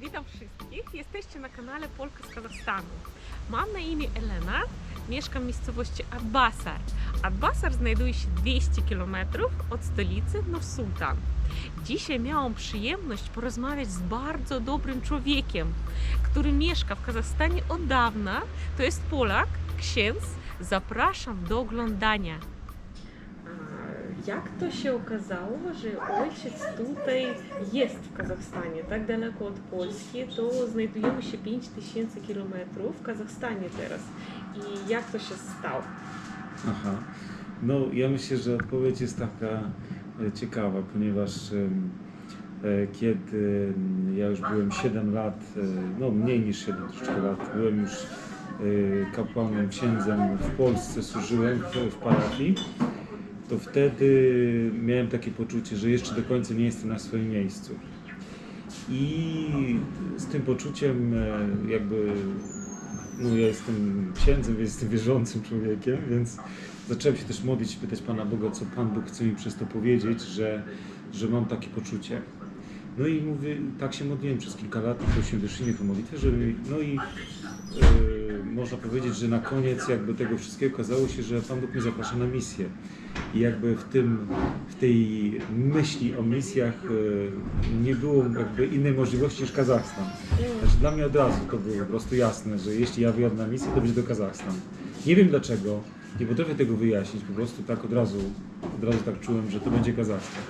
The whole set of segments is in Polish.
Witam wszystkich. Jesteście na kanale Polka z Kazachstanu. Mam na imię Elena. Mieszkam w miejscowości Atbasar. Atbasar znajduje się 200 km od stolicy Nur-Sultan. Dzisiaj miałam przyjemność porozmawiać z bardzo dobrym człowiekiem, który mieszka w Kazachstanie od dawna. To jest Polak, księdz. Zapraszam do oglądania. Jak to się okazało, że ojciec tutaj jest w Kazachstanie, tak daleko od Polski, to znajdujemy się 5000 km w Kazachstanie teraz. I jak to się stało? Aha. No, ja myślę, że odpowiedź jest taka e, ciekawa, ponieważ e, kiedy ja już byłem 7 lat, e, no mniej niż 7 troszeczkę lat, byłem już kapłanem, księdzem w Polsce, służyłem w, w parafii, to wtedy miałem takie poczucie, że jeszcze do końca nie jestem na swoim miejscu. I z tym poczuciem e, jakby no ja jestem księdzem, jestem wierzącym człowiekiem, więc zacząłem się też modlić, pytać Pana Boga, co Pan Bóg chce mi przez to powiedzieć, że, że mam takie poczucie. No i mówię, tak się modliłem przez kilka lat prosiłem wyższynych o modlitwę, żeby, no i e, można powiedzieć, że na koniec jakby tego wszystkiego okazało się, że Pan Bóg mnie zaprasza na misję. I jakby w tym, w tej myśli o misjach e, nie było jakby innej możliwości niż Kazachstan. Znaczy dla mnie od razu to było po prostu jasne, że jeśli ja wyjadę na misję, to będzie to Kazachstan. Nie wiem dlaczego, nie potrafię tego wyjaśnić, po prostu tak od razu, od razu tak czułem, że to będzie Kazachstan.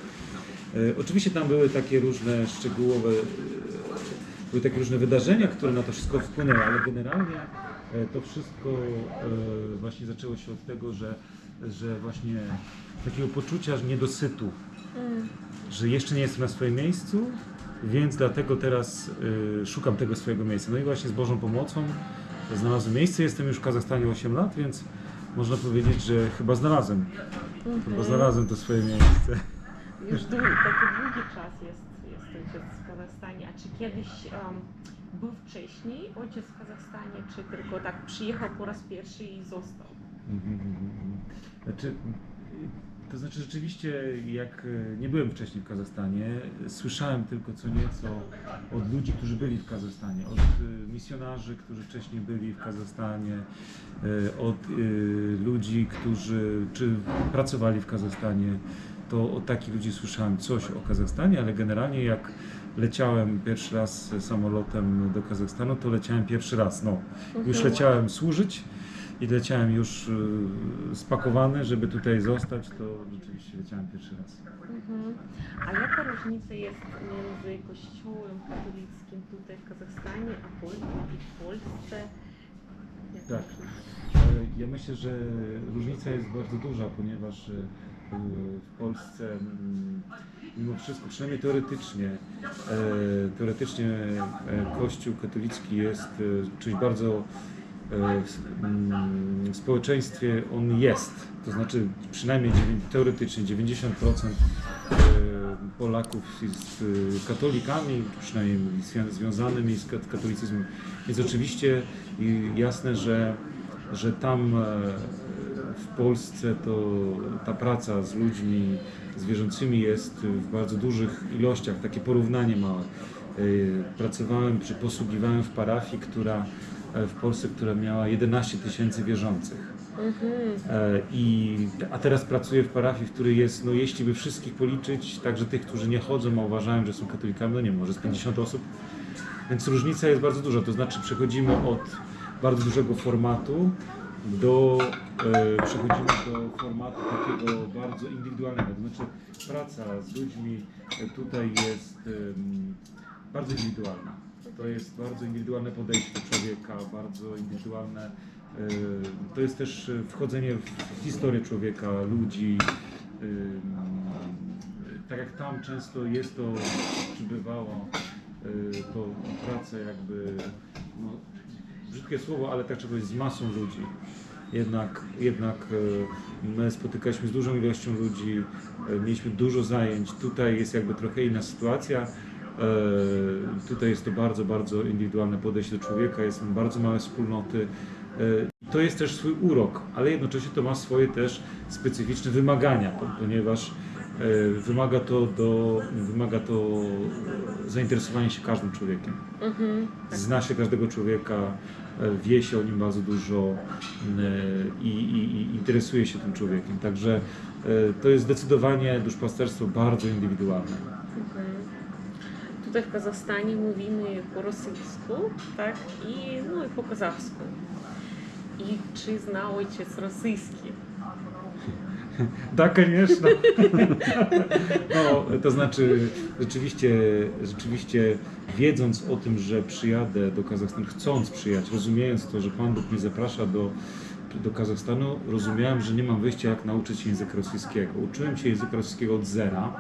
E, oczywiście tam były takie różne szczegółowe, były takie różne wydarzenia, które na to wszystko wpłynęły, ale generalnie to wszystko e, właśnie zaczęło się od tego, że, że właśnie takiego poczucia że niedosytu, że jeszcze nie jestem na swoim miejscu, więc dlatego teraz y, szukam tego swojego miejsca. No i właśnie z Bożą pomocą znalazłem miejsce. Jestem już w Kazachstanie 8 lat, więc można powiedzieć, że chyba znalazłem. Chyba znalazłem to swoje miejsce. Już długi, taki długi czas jest, jest ojciec w Kazachstanie. A czy kiedyś um, był wcześniej ojciec w Kazachstanie, czy tylko tak przyjechał po raz pierwszy i został? Mhm, mhm, mhm. Znaczy, to znaczy rzeczywiście, jak y, nie byłem wcześniej w Kazachstanie, słyszałem tylko co nieco od ludzi, którzy byli w Kazachstanie, od y, misjonarzy, którzy wcześniej byli w Kazachstanie, y, od ludzi, którzy czy pracowali w Kazachstanie. To od takich ludzi słyszałem coś o Kazachstanie, ale generalnie jak leciałem pierwszy raz samolotem do Kazachstanu, to leciałem pierwszy raz. No, już Mhm. leciałem służyć i leciałem już y, spakowany, żeby tutaj zostać, to rzeczywiście leciałem pierwszy raz. Mhm. A jaka różnica jest między kościołem katolickim tutaj w Kazachstanie, a w Polsce? Jaka Tak. Ja myślę, że różnica jest bardzo duża, ponieważ e, w Polsce mm, mimo wszystko, przynajmniej teoretycznie, e, teoretycznie e, Kościół katolicki jest e, czymś bardzo w mm, w społeczeństwie on jest, to znaczy przynajmniej teoretycznie 90% e, Polaków jest katolikami, przynajmniej zwią- związanymi z kat- katolicyzmem. Więc oczywiście jasne, że, że tam w Polsce to ta praca z ludźmi, z wierzącymi jest w bardzo dużych ilościach, takie porównanie małe. E, Pracowałem czy posługiwałem w parafii, która e, w Polsce, która miała 11 tysięcy wierzących. Mhm. E, I, a teraz pracuję w parafii, w której jest, no jeśli by wszystkich policzyć, także tych, którzy nie chodzą, a uważają, że są katolikami, no nie może z 50 osób. Więc różnica jest bardzo duża, to znaczy przechodzimy od bardzo dużego formatu do, e, przechodzimy do formatu takiego bardzo indywidualnego, to znaczy praca z ludźmi e, tutaj jest em, bardzo indywidualna. To jest bardzo indywidualne podejście do człowieka, bardzo indywidualne. e, To jest też e, wchodzenie w historię człowieka, ludzi. em, Tak jak tam często jest to, czy bywało, e, to praca jakby, no, brzydkie słowo, ale tak trzeba powiedzieć, z masą ludzi. Jednak, jednak e, my spotykaliśmy z dużą ilością ludzi, e, mieliśmy dużo zajęć. Tutaj jest jakby trochę inna sytuacja. E, Tutaj jest to bardzo, bardzo indywidualne podejście do człowieka, jest bardzo małe wspólnoty. To jest też swój urok, ale jednocześnie to ma swoje też specyficzne wymagania, po- ponieważ wymaga to, do, wymaga to zainteresowania się każdym człowiekiem. Mhm. Zna się każdego człowieka, e, wie się o nim bardzo dużo e, i, i, i interesuje się tym człowiekiem. Także e, to jest zdecydowanie duszpasterstwo bardzo indywidualne. Mhm. Tutaj w Kazachstanie mówimy po rosyjsku, tak? I, no i po kazachsku. I czy zna ojciec rosyjski? Tak, конечно. No, to znaczy, rzeczywiście, rzeczywiście wiedząc o tym, że przyjadę do Kazachstanu, chcąc przyjechać, rozumiejąc to, że Pan Bóg mnie zaprasza do, do Kazachstanu, rozumiałem, że nie mam wyjścia, jak nauczyć się języka rosyjskiego. Uczyłem się języka rosyjskiego od zera.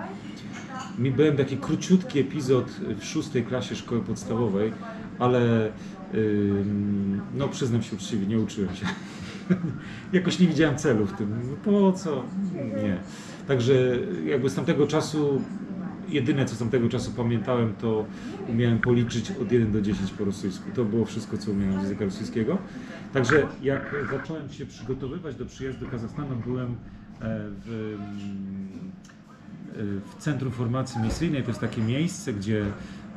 Mi byłem taki króciutki epizod w szóstej klasie szkoły podstawowej, ale ym, no przyznam się uczciwie, nie uczyłem się. Jakoś nie widziałem celu w tym. Po co? Nie. Także jakby z tamtego czasu, jedyne co z tamtego czasu pamiętałem, to umiałem policzyć od 1 do 10 po rosyjsku. To było wszystko, co umiałem z języka rosyjskiego. Także jak zacząłem się przygotowywać do przyjazdu do Kazachstanu, byłem e, w, mm, e, w Centrum Formacji Misyjnej. To jest takie miejsce, gdzie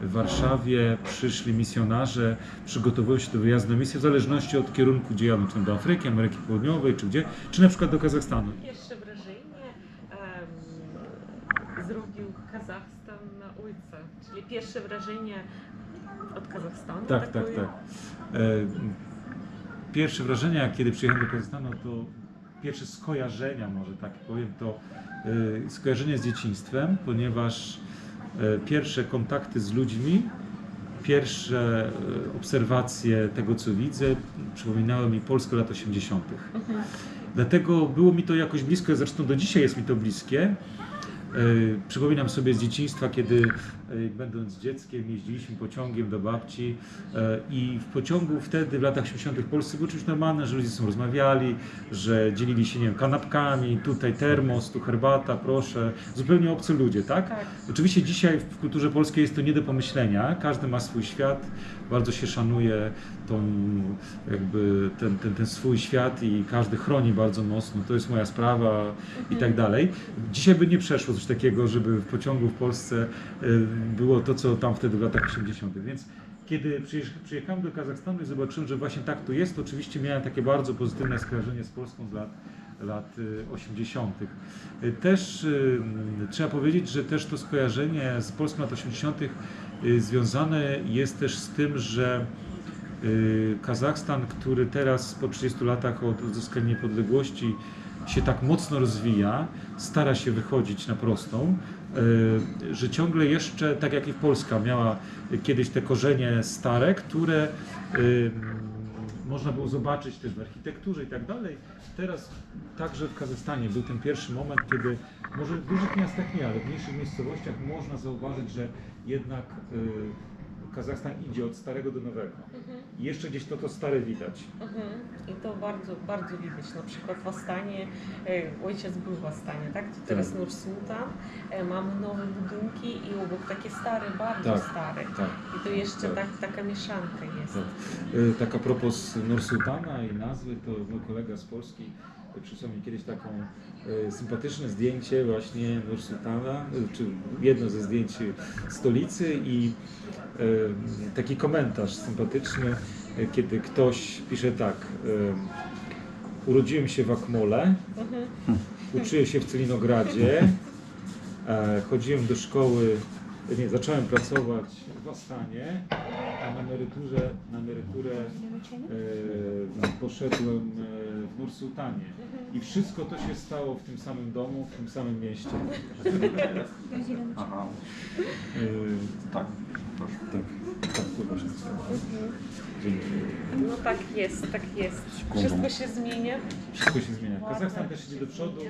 w Warszawie przyszli misjonarze, przygotowują się do wyjazdu na misję w zależności od kierunku, gdzie jadą, czy do Afryki, Ameryki Południowej, czy gdzie, czy na przykład do Kazachstanu. Pierwsze wrażenie em, zrobił Kazachstan na ojca, czyli pierwsze wrażenie od Kazachstanu. Tak, tak, takie- tak. E, Pierwsze wrażenia, kiedy przyjechałem do Kazachstanu, to pierwsze skojarzenia, może tak powiem, to e, skojarzenia z dzieciństwem, ponieważ pierwsze kontakty z ludźmi, pierwsze e, obserwacje tego, co widzę, przypominały mi Polskę lat 80. Mhm. Dlatego było mi to jakoś blisko, zresztą do dzisiaj jest mi to bliskie. E, Przypominam sobie z dzieciństwa, kiedy e, będąc dzieckiem jeździliśmy pociągiem do babci e, i w pociągu wtedy w latach 80. w Polsce było czymś normalne, że ludzie ze sobą rozmawiali, że dzielili się, nie wiem, kanapkami, tutaj termos, tu herbata, proszę, zupełnie obcy ludzie, tak? Tak. Oczywiście dzisiaj w kulturze polskiej jest to nie do pomyślenia. Każdy ma swój świat, bardzo się szanuje tą, jakby ten, ten, ten swój świat i każdy chroni bardzo mocno. To jest moja sprawa i tak dalej. Dzisiaj by nie przeszło coś takiego, żeby w pociągu w Polsce y, było to, co tam wtedy w latach 80. Więc kiedy przyjecha- przyjechałem do Kazachstanu i zobaczyłem, że właśnie tak to jest, oczywiście miałem takie bardzo pozytywne skojarzenie z Polską z lat lat y, 80. Y, Też y, m, trzeba powiedzieć, że też to skojarzenie z Polską lat 80. y, związane jest też z tym, że Kazachstan, który teraz po 30 latach od odzyskania niepodległości się tak mocno rozwija, stara się wychodzić na prostą, y, że ciągle jeszcze, tak jak i Polska, miała kiedyś te korzenie stare, które y, można było zobaczyć też w architekturze i tak dalej. Teraz także w Kazachstanie był ten pierwszy moment, kiedy może w dużych miastach nie, ale w mniejszych miejscowościach można zauważyć, że jednak y, Kazachstan idzie od starego do nowego. Mhm. I jeszcze gdzieś to, to stare widać. Mhm. I to bardzo, bardzo widać. Na przykład w Astanie, e, ojciec był w Astanie, tak? Gdzie teraz Tak. Nur Sultan. E, mamy nowe budynki i obok takie stare, bardzo Tak. stare. Tak. I to jeszcze Tak. tak, taka mieszanka jest. Tak. Y, Tak a propos Nursultana i nazwy, to mój kolega z Polski przysłał mi kiedyś taką y, sympatyczne zdjęcie właśnie Nursultana, y, czy jedno ze zdjęć stolicy i y, taki komentarz sympatyczny, y, kiedy ktoś pisze tak y, urodziłem się w Akmole, Mhm. uczyłem się w Celinogradzie, e, chodziłem do szkoły, nie, zacząłem pracować w Astanie, a na emeryturze, na emeryturę e, poszedłem w Nursultanie. I wszystko to się stało w tym samym domu, w tym samym mieście. Aha, E, tak, proszę. Tak, tak. Mhm. No tak jest, tak jest. Wszystko się zmienia. Wszystko się zmienia. Kazachstan też idzie do przodu.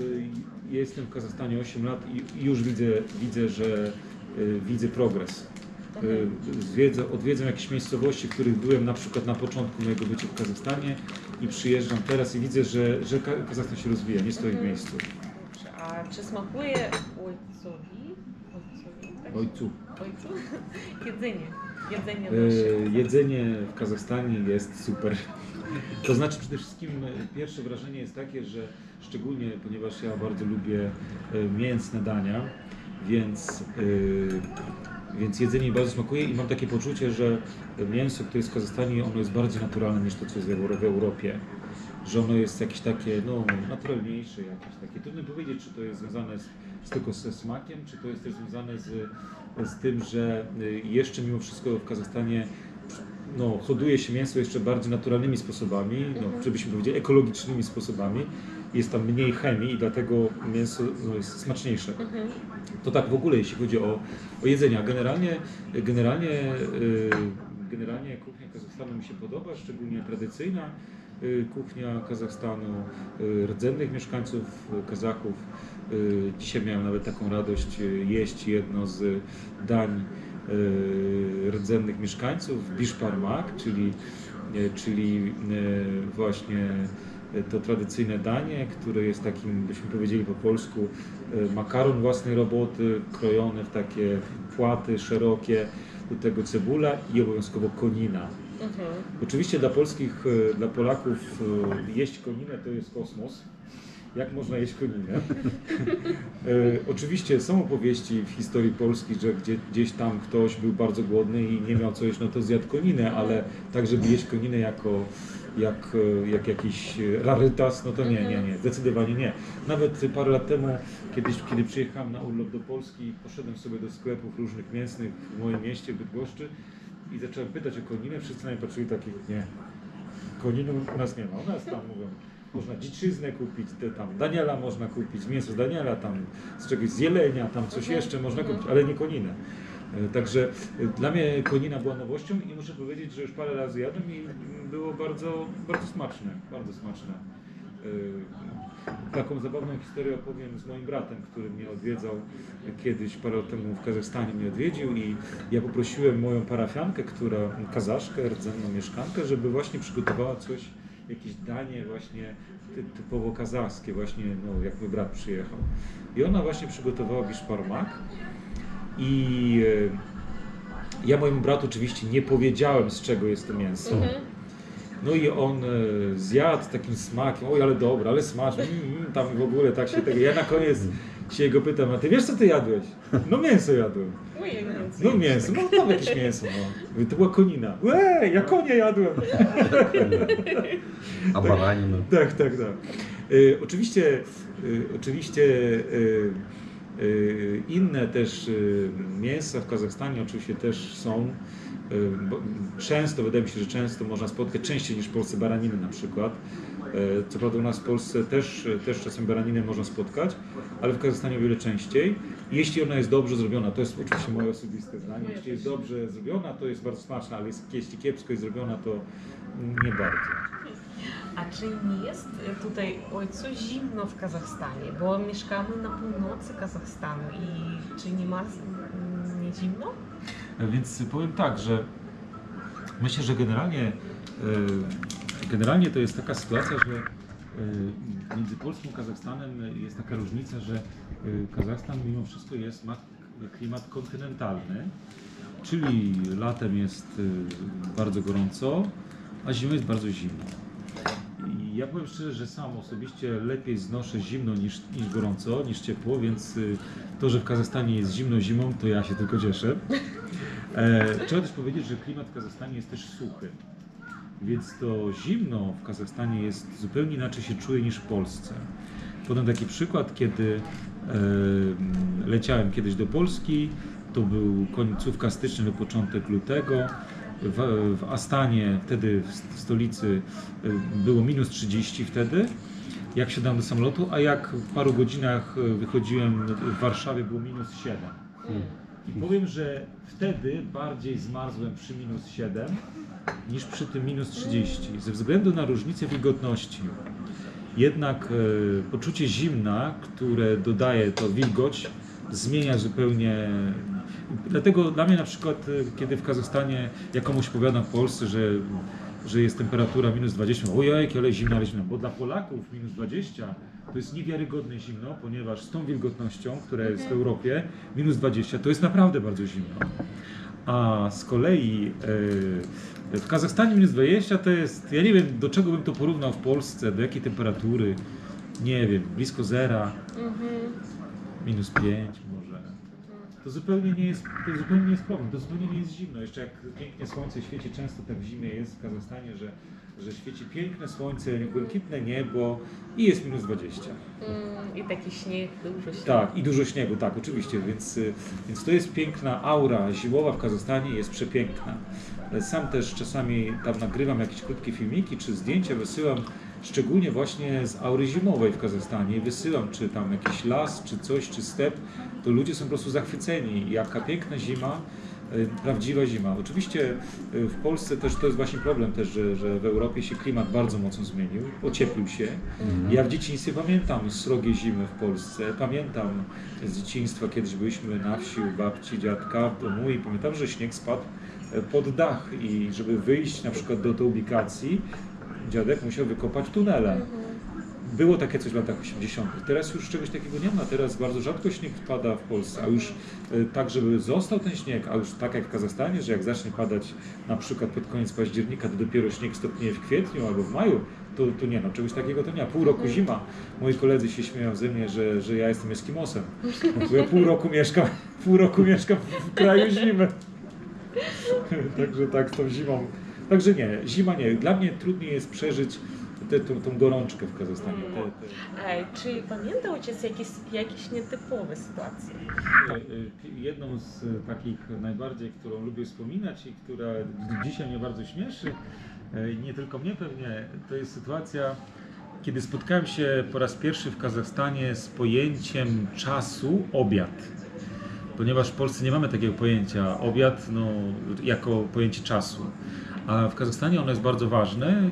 Y, Ja jestem w Kazachstanie 8 lat i już widzę, widzę że y, widzę progres. Y, Zwiedzę, odwiedzam jakieś miejscowości, w których byłem na przykład na początku mojego bycia w Kazachstanie i przyjeżdżam teraz i widzę, że, że Ka- Kazachstan się rozwija, nie stoi w Mhm. miejscu. Dobrze, A czy smakuje ojcowi? Ojcowi, tak? Ojcu. Ojcu? Jedzenie. Jedzenie E, Jedzenie w Kazachstanie jest super. To znaczy przede wszystkim e, pierwsze wrażenie jest takie, że szczególnie ponieważ ja bardzo lubię e, mięsne dania, więc, e, więc jedzenie mi bardzo smakuje i mam takie poczucie, że mięso, które jest w Kazachstanie, ono jest bardziej naturalne niż to, co jest w Euro- w Europie. Że ono jest jakieś takie, no, naturalniejsze jakieś takie. Trudno powiedzieć, czy to jest związane z, z tylko ze smakiem, czy to jest też związane z, z tym, że y, jeszcze mimo wszystko w Kazachstanie no, hoduje się mięso jeszcze bardziej naturalnymi sposobami, no, żebyśmy powiedzieli ekologicznymi sposobami. Jest tam mniej chemii i dlatego mięso no, jest smaczniejsze. To tak w ogóle, jeśli chodzi o, o Generalnie, generalnie, y, generalnie kuchnia Kazachstanu mi się podoba, szczególnie tradycyjna y, kuchnia Kazachstanu, y, rdzennych mieszkańców, Kazachów. Dzisiaj miałem nawet taką radość jeść jedno z dań rdzennych mieszkańców, bishparmak, czyli, czyli właśnie to tradycyjne danie, które jest takim, byśmy powiedzieli po polsku, y, makaron własnej roboty, krojony w takie płaty szerokie, do tego cebula i obowiązkowo konina. Mhm. Oczywiście dla polskich, e, dla Polaków jeść koninę to jest kosmos. Jak można jeść koninę? E, Oczywiście są opowieści w historii Polski, że gdzie, gdzieś tam ktoś był bardzo głodny i nie miał co jeść, no to zjadł koninę, ale tak, żeby jeść koninę jako, jak, e, jak jakiś rarytas, no to nie, nie, nie, zdecydowanie nie. Nawet parę lat temu, kiedyś, kiedy przyjechałem na urlop do Polski, poszedłem sobie do sklepów różnych mięsnych w moim mieście, Bydgoszczy i zacząłem pytać o koninę, wszyscy na mnie patrzyli takich, nie, koniny u nas nie ma, u nas tam mówią, można dziczyznę kupić, te tam Daniela można kupić, mięso Daniela, tam z czegoś z jelenia, tam coś jeszcze można kupić, ale nie koninę. E, Także e, dla mnie konina była nowością i muszę powiedzieć, że już parę razy jadłem i było bardzo, bardzo smaczne, bardzo smaczne. E, Taką zabawną historię opowiem z moim bratem, który mnie odwiedzał kiedyś parę lat temu w Kazachstanie mnie odwiedził i ja poprosiłem moją parafiankę, która kazaszkę, rdzenną mieszkankę, żeby właśnie przygotowała coś, jakieś danie właśnie ty, typowo kazachskie, właśnie no, jak mój brat przyjechał. I ona właśnie przygotowała biszparmak i e, ja mojemu bratu oczywiście nie powiedziałem z czego jest to mięso. No i on e, zjadł takim smakiem, oj ale dobra, ale smaczne, mm, mm, tam w ogóle tak się tego. Ja na koniec się go pytam, a ty wiesz co ty jadłeś? No mięso jadłem. Ojej, No mięso, no tam jakieś mięso, no. To była konina. Łe, ja konie jadłem. A baranina. Tak, tak, tak. Y, oczywiście, y, oczywiście y, inne też mięsa w Kazachstanie oczywiście też są. Bo często, wydaje mi się, że często można spotkać, częściej niż w Polsce baraniny na przykład. Y, Co prawda u nas w Polsce też, też czasem baraninę można spotkać, ale w Kazachstanie o wiele częściej. Jeśli ona jest dobrze zrobiona, to jest oczywiście moje osobiste zdanie, jeśli jest dobrze zrobiona, to jest bardzo smaczna, ale jest- jeśli kiepsko jest zrobiona, to nie bardzo. A czy nie jest tutaj ojcu zimno w Kazachstanie? Bo mieszkamy na północy Kazachstanu i czy nie ma nie zimno? Więc powiem tak, że myślę, że generalnie, e, generalnie to jest taka sytuacja, że e, między Polską a Kazachstanem jest taka różnica, że e, Kazachstan mimo wszystko jest, ma klimat kontynentalny, czyli latem jest e, bardzo gorąco, a zimą jest bardzo zimno. I ja powiem szczerze, że sam osobiście lepiej znoszę zimno niż, niż gorąco, niż ciepło, więc y, to, że w Kazachstanie jest zimno zimą, to ja się tylko cieszę. E, trzeba też powiedzieć, że klimat w Kazachstanie jest też suchy. Więc to zimno w Kazachstanie jest zupełnie inaczej się czuje niż w Polsce. Podam taki przykład, kiedy e, leciałem kiedyś do Polski, to był końcówka stycznia do początek lutego. W, w Astanie, wtedy w st- w stolicy, było minus 30 wtedy, jak siadałem do samolotu, a jak w paru godzinach e, wychodziłem w Warszawie, było minus 7. I powiem, że wtedy bardziej zmarzłem przy minus 7 niż przy tym minus 30, ze względu na różnicę wilgotności. Jednak e, poczucie zimna, które dodaje to wilgoć, zmienia zupełnie. Dlatego dla mnie na przykład, e, kiedy w Kazachstanie ja komuś powiadam w Polsce, że, że jest temperatura minus 20, ojej, ale zimno, ale zimno, bo dla Polaków minus 20 to jest niewiarygodne zimno, ponieważ z tą wilgotnością, która jest w Europie, minus 20, to jest naprawdę bardzo zimno. A z kolei e, w Kazachstanie minus 20 to jest, ja nie wiem do czego bym to porównał w Polsce, do jakiej temperatury, nie wiem, blisko zera, minus 5 może. To zupełnie nie jest, to zupełnie nie jest problem, to zupełnie nie jest zimno. Jeszcze jak pięknie słońce świeci, często tak w zimie jest w Kazachstanie, że, że świeci piękne słońce, błękitne niebo i jest minus 20. Mm, I taki śnieg, dużo śniegu. Tak, i dużo śniegu, tak, oczywiście, więc, y, więc to jest piękna aura zimowa w Kazachstanie, jest przepiękna. Sam też czasami tam nagrywam jakieś krótkie filmiki czy zdjęcia, wysyłam szczególnie właśnie z aury zimowej w Kazachstanie wysyłam, czy tam jakiś las, czy coś, czy step, to ludzie są po prostu zachwyceni, jaka piękna zima, prawdziwa zima. Oczywiście y, w Polsce też to jest właśnie problem też, że, że w Europie się klimat bardzo mocno zmienił, ocieplił się. Ja w dzieciństwie pamiętam srogie zimy w Polsce, pamiętam z dzieciństwa, kiedyś byliśmy na wsi u babci, dziadka, w domu i pamiętam, że śnieg spadł e, pod dach i żeby wyjść na przykład do tej ubikacji, dziadek musiał wykopać tunele. Było takie coś w latach 80. Teraz już czegoś takiego nie ma. Teraz bardzo rzadko śnieg pada w Polsce, a już e, tak, żeby został ten śnieg, a już tak jak w Kazachstanie, że jak zacznie padać na przykład pod koniec października, to dopiero śnieg stopnieje w kwietniu albo w maju, to, to nie no, czegoś takiego to nie ma. Pół roku zima. Moi koledzy się śmieją ze mnie, że, że ja jestem Eskimosem. Bo ja pół roku mieszkam, pół roku mieszkam w kraju zimy. Także tak z tą zimą. Także nie, zima nie. Dla mnie trudniej jest przeżyć tą, tą gorączkę w Kazachstanie. Te, te... E, Czy pamięta ojciec jakieś, jakieś nietypowe sytuacje? Y, Jedną z takich najbardziej, którą lubię wspominać i która dzisiaj mnie bardzo śmieszy, y, nie tylko mnie pewnie, to jest sytuacja, kiedy spotkałem się po raz pierwszy w Kazachstanie z pojęciem czasu obiad. Ponieważ w Polsce nie mamy takiego pojęcia obiad no, jako pojęcie czasu. A w Kazachstanie ono jest bardzo ważne,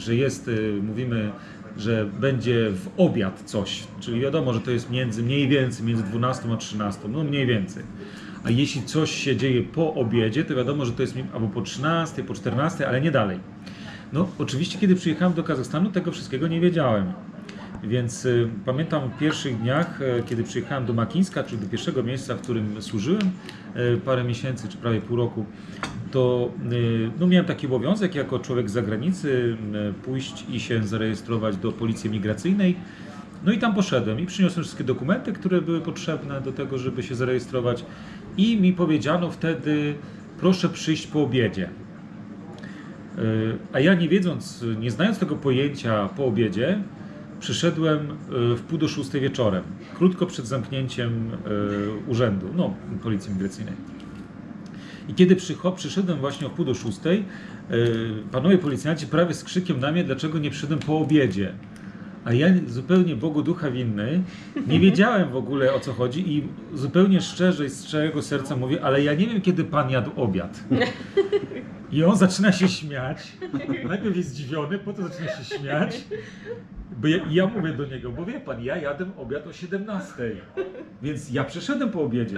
że jest, y, mówimy, że będzie w obiad coś, czyli wiadomo, że to jest między mniej więcej między 12 a 13, no mniej więcej. A jeśli coś się dzieje po obiedzie, to wiadomo, że to jest albo po 13, po 14, ale nie dalej. No oczywiście, kiedy przyjechałem do Kazachstanu, tego wszystkiego nie wiedziałem. Więc y, pamiętam w pierwszych dniach, e, kiedy przyjechałem do Makińska, czyli do pierwszego miejsca, w którym służyłem e, parę miesięcy, czy prawie pół roku, to y, no, miałem taki obowiązek jako człowiek z zagranicy y, pójść i się zarejestrować do policji migracyjnej. No i tam poszedłem i przyniosłem wszystkie dokumenty, które były potrzebne do tego, żeby się zarejestrować. I mi powiedziano wtedy, proszę przyjść po obiedzie. Y, A ja nie wiedząc, nie znając tego pojęcia po obiedzie, przyszedłem w pół do szóstej wieczorem, krótko przed zamknięciem urzędu, no, policji migracyjnej. I kiedy przyszedłem właśnie o pół do szóstej, y, panowie policjanci prawie z krzykiem na mnie, dlaczego nie przyszedłem po obiedzie. A ja zupełnie Bogu ducha winny, nie wiedziałem w ogóle o co chodzi i zupełnie szczerze i z szczerego serca mówię, ale ja nie wiem kiedy pan jadł obiad. I on zaczyna się śmiać. Najpierw jest zdziwiony, potem zaczyna się śmiać. Bo ja, ja mówię do niego, bo wie pan, ja jadłem obiad o 17. Więc ja przyszedłem po obiedzie,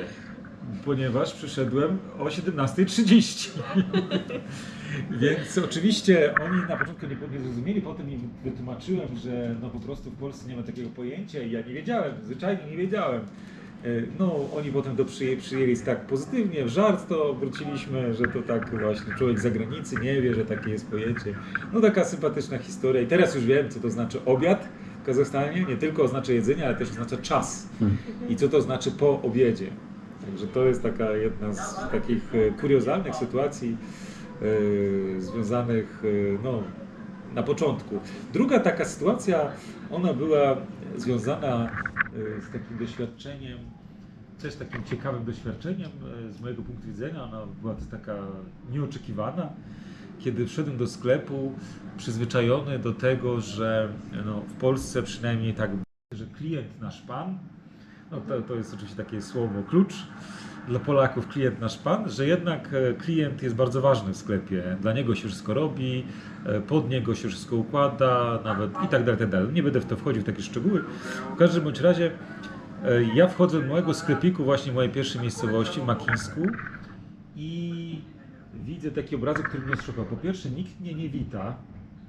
ponieważ przyszedłem o 17.30. Więc oczywiście oni na początku nie, nie zrozumieli, potem im wytłumaczyłem, że no po prostu w Polsce nie ma takiego pojęcia i ja nie wiedziałem, zwyczajnie nie wiedziałem. E, No, oni potem to przyjęli, przyjęli tak pozytywnie, w żart to wróciliśmy, że to tak właśnie człowiek z zagranicy nie wie, że takie jest pojęcie. No taka sympatyczna historia i teraz już wiem, co to znaczy obiad w Kazachstanie. Nie tylko oznacza jedzenie, ale też oznacza czas. I co to znaczy po obiedzie. Także to jest taka jedna z takich e, kuriozalnych sytuacji e, związanych e, no, na początku. Druga taka sytuacja, ona była związana z takim doświadczeniem, też takim ciekawym doświadczeniem z mojego punktu widzenia. Ona była taka nieoczekiwana. Kiedy wszedłem do sklepu, przyzwyczajony do tego, że no, w Polsce przynajmniej tak, że klient nasz pan, no to, to jest oczywiście takie słowo klucz dla Polaków, klient nasz pan, że jednak e, klient jest bardzo ważny w sklepie. Dla niego się wszystko robi, e, pod niego się wszystko układa, nawet i tak dalej, tak dalej. Nie będę w to wchodził w takie szczegóły. W każdym bądź razie e, ja wchodzę do mojego sklepiku, właśnie w mojej pierwszej miejscowości, w Makińsku i widzę taki obrazek, który mnie zszokał. Po pierwsze, nikt mnie nie wita,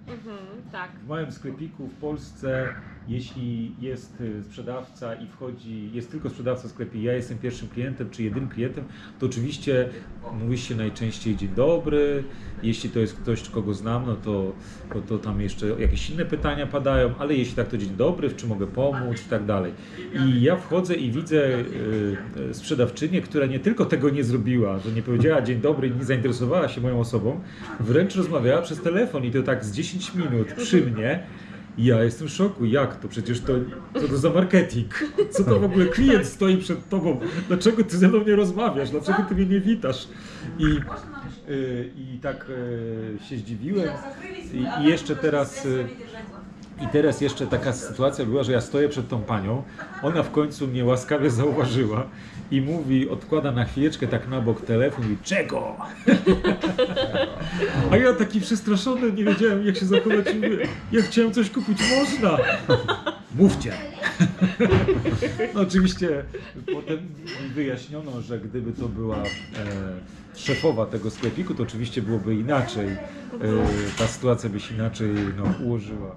Mhm, tak. W małym sklepiku w Polsce, jeśli jest y, sprzedawca i wchodzi, jest tylko sprzedawca w sklepie, ja jestem pierwszym klientem czy jedynym klientem, to oczywiście mówi się najczęściej dzień dobry. Jeśli to jest ktoś, kogo znam, no to, to, to tam jeszcze jakieś inne pytania padają, ale jeśli tak, to dzień dobry, w czym mogę pomóc i tak dalej. I ja wchodzę i widzę y, y, sprzedawczynię, która nie tylko tego nie zrobiła, że nie powiedziała dzień dobry nie zainteresowała się moją osobą, wręcz rozmawiała przez telefon i to tak z 10 minut przy mnie. Ja jestem w szoku. Jak to? Przecież to, co to za marketing? Co to w ogóle klient stoi przed tobą? Dlaczego ty ze mną nie rozmawiasz? Dlaczego ty mnie nie witasz? I, y, i tak y, się zdziwiłem. I, i jeszcze teraz. Y, i teraz jeszcze taka sytuacja była, że ja stoję przed tą panią, ona w końcu mnie łaskawie zauważyła i mówi, odkłada na chwileczkę tak na bok telefon i czego? A ja taki przestraszony, nie wiedziałem jak się zachować mówię, ja chciałem coś kupić, można? Mówcie. No oczywiście potem wyjaśniono, że gdyby to była e, szefowa tego sklepiku, to oczywiście byłoby inaczej. E, ta sytuacja by się inaczej no, ułożyła.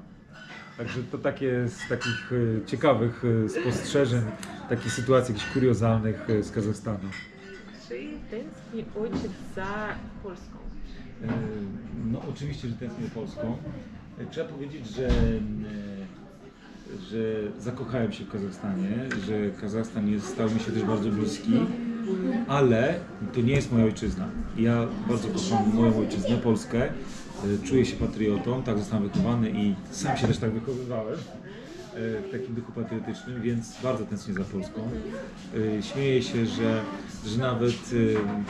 Także to takie z takich e, ciekawych e, spostrzeżeń, takich sytuacji jakichś kuriozalnych e, z Kazachstanu. Czy tęskni ojciec za Polską? No oczywiście, że tęsknię Polską. Trzeba powiedzieć, że, że zakochałem się w Kazachstanie, że Kazachstan jest, stał mi się też bardzo bliski, ale to nie jest moja ojczyzna. Ja bardzo kocham moją ojczyznę, Polskę. E, Czuję się patriotą, tak zostałem wychowany i sam się też tak wychowywałem e, w takim duchu patriotycznym, więc bardzo tęsknię za Polską. E, Śmieję się, że, że nawet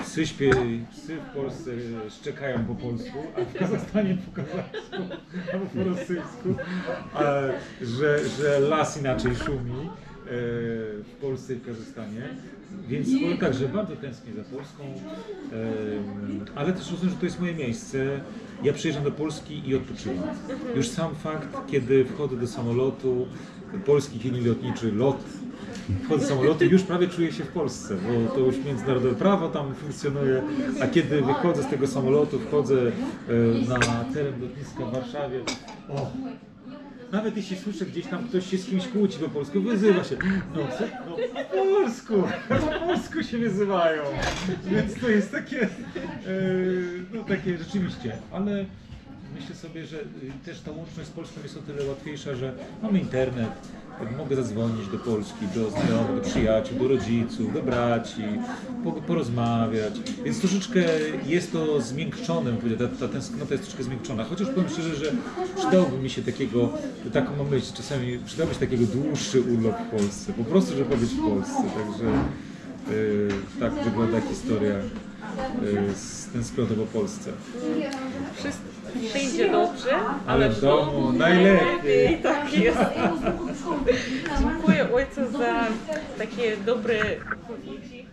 psy, śpie, psy w Polsce szczekają po polsku, a w Kazachstanie po kazachsku albo po rosyjsku, że, że las inaczej szumi w Polsce i w Kazachstanie. Więc powiem tak, bardzo tęsknię za Polską, ale też rozumiem, że to jest moje miejsce. Ja przyjeżdżam do Polski i odpoczywam. Już sam fakt, kiedy wchodzę do samolotu, polski linie lotniczy, lot, wchodzę do samolotu, już prawie czuję się w Polsce, bo to już międzynarodowe prawo tam funkcjonuje, a kiedy wychodzę z tego samolotu, wchodzę e, na teren lotniska w Warszawie, o, nawet jeśli słyszę gdzieś tam ktoś się z kimś kłóci po polsku, wyzywa się. No, no po polsku, po polsku się wyzywają. Więc to jest takie, e, no takie rzeczywiście, ale myślę sobie, że y, też ta łączność z Polską jest o tyle łatwiejsza, że mamy internet, mogę zadzwonić do Polski, do znajomych, do przyjaciół, do rodziców, do braci, po- porozmawiać. Więc troszeczkę jest to zmiękczone, ta, ta tęsknota jest troszeczkę zmiękczona. Chociaż powiem szczerze, że przydałoby mi się takiego, taką mam myśl, czasami przydałby się takiego dłuższy urlop w Polsce, po prostu, żeby pobyć w Polsce. Także y, tak wygląda historia y, z tęsknotą po Polsce. Wszystko przyjdzie dobrze, Ale w domu najlepiej. Tak jest. Dziękuję ojcu za takie dobre odpowiedzi.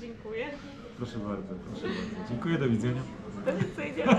Dziękuję. Proszę bardzo, proszę bardzo. Dziękuję, do widzenia. Do widzenia.